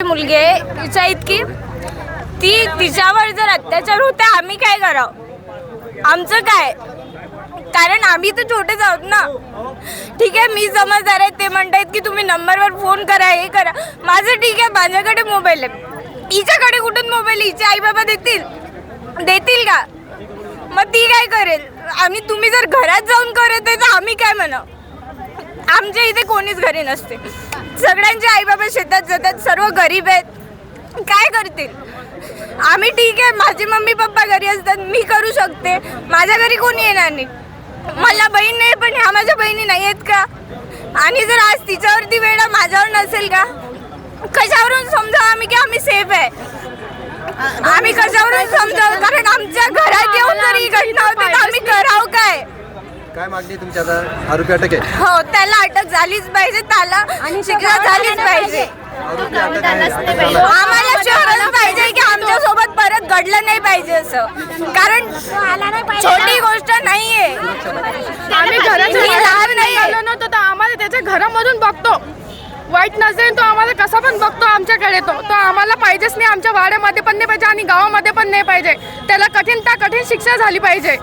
मुलगी आहे तिच्या इतकी. ती तिच्यावर जर अत्याचार होते आम्ही काय करावं? आमचं काय? कारण आम्ही तर छोटेच आहोत ना. ठीक आहे मी समजदार आहे ते म्हणतायत की तुम्ही नंबरवर फोन करा हे करा. माझं ठीक आहे माझ्याकडे मोबाईल आहे. हिच्याकडे कुठून मोबाईल? हिचे आई बाबा देतील. देतील का? मग ती काय करेल? आम्ही तुम्ही जर घरात जाऊन करत आहे तर आम्ही काय म्हणा आमच्या इथे कोणीच घरी नसते. सगळ्यांचे आईबाबा शेतात जातात सर्व गरीब आहेत. काय करतील? आम्ही ठीक आहे माझे मम्मी पप्पा घरी असतात मी करू शकते. माझ्या घरी कोणी येणार नाही. मला बहीण नाही पण ह्या माझ्या बहिणी नाही आहेत का? आणि जर आज तिच्यावरती वेळा माझ्यावर नसेल का? कशावरून समजा आम्ही की आम्ही सेफ आहे? आम्ही कशावरून समजावं? कारण आमच्या घरात येऊन जर ही घटना होते तर आम्ही करावं काय काय मागणी आहे तुमची आता? आरोपी अटक आहे. हो त्याला अटक झालीच पाहिजे त्याला शिक्षा झालीच पाहिजे. आरोपी अटक आहे. अटक झाला आम्हाला शहराला पाहिजे की आमच्यासोबत परत घडलं नाही पाहिजे असं. कारण छोटी गोष्ट नाहीये. आम्ही घराच्या मी लहान नाही नाहीये. आलो नव्हतो तर आम्हाला त्याच्या घरामधून बघतो. वाईट नजरेने तो आम्हाला कसा पण बघतो आमच्याकडे तो. तो आम्हाला पाहिजेच नाही. आमच्या वाड्यामध्ये पण नाही पाहिजे आणि गावामध्ये पण नाही पाहिजे. त्याला कठीण त्या कठीण शिक्षा झाली पाहिजे.